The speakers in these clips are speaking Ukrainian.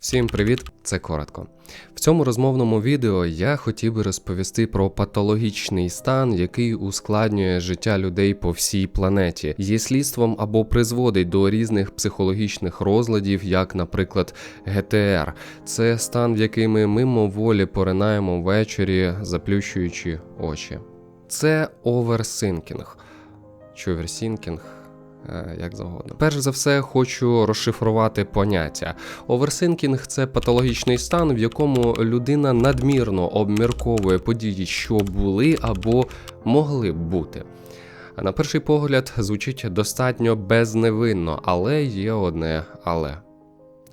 Всім привіт, це коротко. В цьому розмовному відео я хотів би розповісти про патологічний стан, який ускладнює життя людей по всій планеті, є слідством або призводить до різних психологічних розладів, як, наприклад, ГТР. Це стан, в який ми мимоволі поринаємо ввечері, заплющуючи очі. Це оверсинкінг. Чи оверсінкінг? Е, Як завгодно. Перш за все, хочу розшифрувати поняття. Оверсинкінг це патологічний стан, в якому людина надмірно обмірковує події, що були або могли б бути. На перший погляд звучить достатньо безневинно, але є одне але.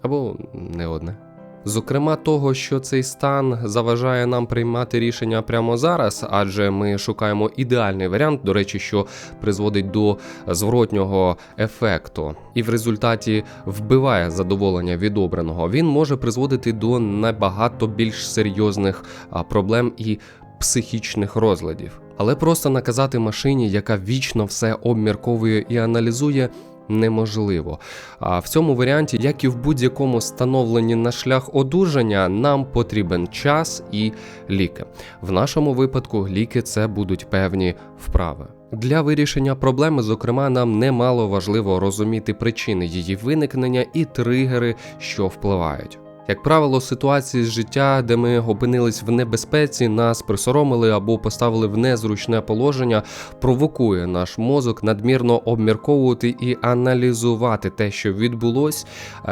Або не одне. Зокрема, того, що цей стан заважає нам приймати рішення прямо зараз, адже ми шукаємо ідеальний варіант, до речі, що призводить до зворотнього ефекту, і в результаті вбиває задоволення від обраного. Він може призводити до набагато більш серйозних проблем і психічних розладів. Але просто наказати машині, яка вічно все обмірковує і аналізує. Неможливо. А в цьому варіанті, як і в будь-якому становленні на шлях одужання, нам потрібен час і ліки. В нашому випадку ліки це будуть певні вправи. Для вирішення проблеми, зокрема, нам немало важливо розуміти причини її виникнення і тригери, що впливають. Як правило, ситуації з життя, де ми опинились в небезпеці, нас присоромили або поставили в незручне положення, провокує наш мозок надмірно обмірковувати і аналізувати те, що відбулось,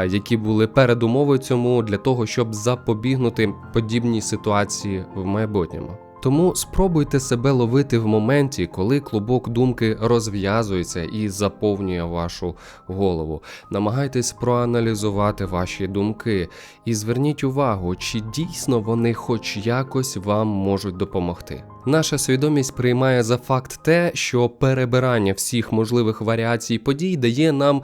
які були передумови цьому для того, щоб запобігнути подібній ситуації в майбутньому. Тому спробуйте себе ловити в моменті, коли клубок думки розв'язується і заповнює вашу голову. Намагайтесь проаналізувати ваші думки і зверніть увагу, чи дійсно вони хоч якось вам можуть допомогти. Наша свідомість приймає за факт те, що перебирання всіх можливих варіацій подій дає нам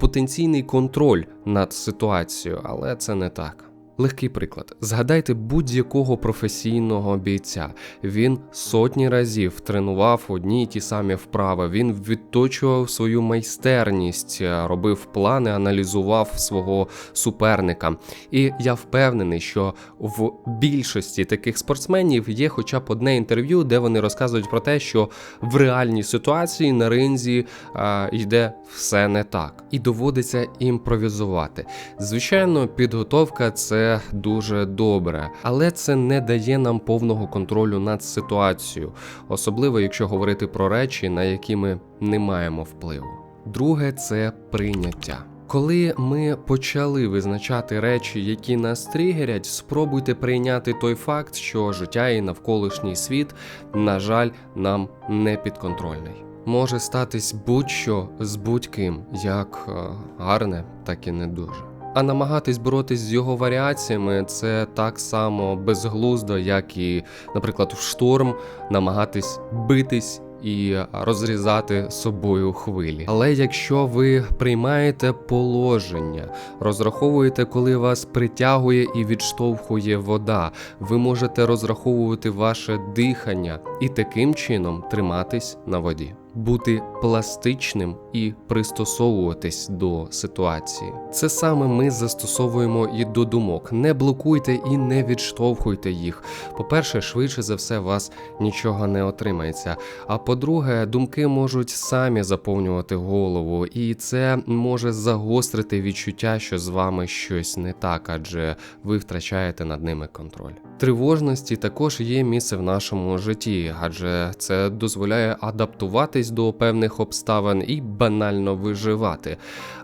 потенційний контроль над ситуацією, але це не так. Легкий приклад. Згадайте будь-якого професійного бійця. Він сотні разів тренував одні й ті самі вправи. Він відточував свою майстерність, робив плани, аналізував свого суперника. І я впевнений, що в більшості таких спортсменів є хоча б одне інтерв'ю, де вони розказують про те, що в реальній ситуації на ринзі а, йде все не так, і доводиться імпровізувати. Звичайно, підготовка це дуже добре, але це не дає нам повного контролю над ситуацією, особливо якщо говорити про речі, на які ми не маємо впливу. Друге це прийняття. Коли ми почали визначати речі, які нас тригерять, спробуйте прийняти той факт, що життя і навколишній світ, на жаль, нам не підконтрольний. Може статись будь-що з будь-ким, як е, гарне, так і не дуже. А намагатись боротись з його варіаціями це так само безглуздо, як і, наприклад, в шторм намагатись битись. І розрізати собою хвилі. Але якщо ви приймаєте положення, розраховуєте, коли вас притягує і відштовхує вода, ви можете розраховувати ваше дихання і таким чином триматись на воді бути пластичним і пристосовуватись до ситуації. Це саме ми застосовуємо і до думок. Не блокуйте і не відштовхуйте їх. По-перше, швидше за все, вас нічого не отримається. А по-друге, думки можуть самі заповнювати голову, і це може загострити відчуття, що з вами щось не так, адже ви втрачаєте над ними контроль. Тривожності також є місце в нашому житті, адже це дозволяє адаптуватись до певних обставин і банально виживати.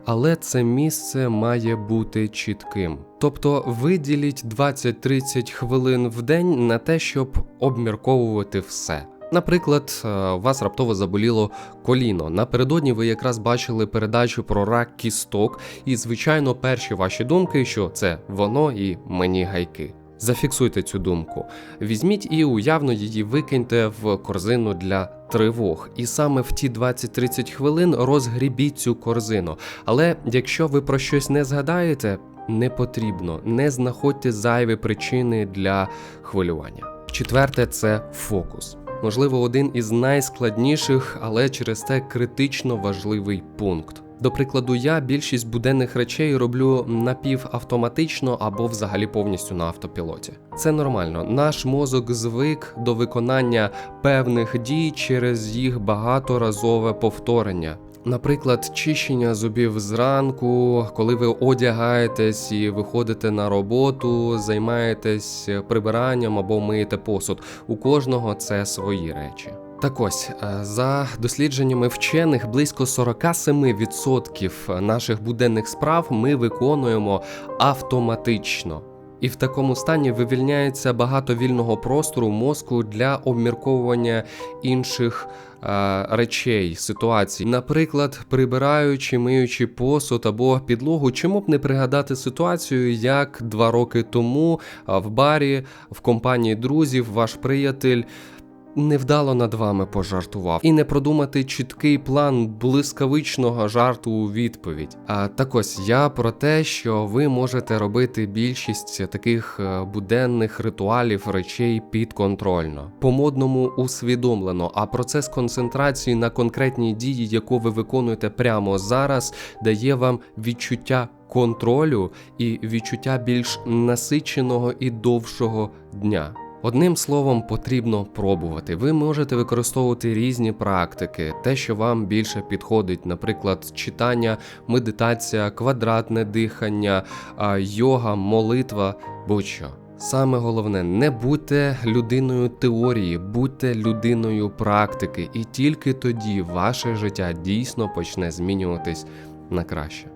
Але це місце має бути чітким. Тобто виділіть 20-30 хвилин в день на те, щоб обмірковувати все. Наприклад, е, у вас раптово заболіло коліно. Напередодні ви якраз бачили передачу про рак кісток, і, звичайно, перші ваші думки, що це воно і мені гайки. Зафіксуйте цю думку. Візьміть і уявно її викиньте в корзину для тривог. І саме в ті 20-30 хвилин розгрібіть цю корзину. Але якщо ви про щось не згадаєте, не потрібно, не знаходьте зайві причини для хвилювання. Четверте це фокус. Можливо, один із найскладніших, але через те критично важливий пункт. До прикладу, я більшість буденних речей роблю напівавтоматично або взагалі повністю на автопілоті. Це нормально. Наш мозок звик до виконання певних дій через їх багаторазове повторення. Наприклад, чищення зубів зранку, коли ви одягаєтесь і виходите на роботу, займаєтесь прибиранням або миєте посуд. У кожного це свої речі. Так ось, е, за дослідженнями вчених, близько 47% наших буденних справ ми виконуємо автоматично. І в такому стані вивільняється багато вільного простору мозку для обмірковування інших е, речей, ситуацій. Наприклад, прибираючи, миючи посуд або підлогу, чому б не пригадати ситуацію, як два роки тому в барі в компанії друзів ваш приятель. Невдало над вами пожартував і не продумати чіткий план блискавичного жарту у відповідь. А так ось я про те, що ви можете робити більшість таких е, буденних ритуалів речей підконтрольно, по-модному усвідомлено. А процес концентрації на конкретній дії, яку ви виконуєте прямо зараз, дає вам відчуття контролю і відчуття більш насиченого і довшого дня. Одним словом, потрібно пробувати. Ви можете використовувати різні практики, те, що вам більше підходить, наприклад, читання, медитація, квадратне дихання, йога, молитва, будь-що. Саме головне, не будьте людиною теорії, будьте людиною практики, і тільки тоді ваше життя дійсно почне змінюватись на краще.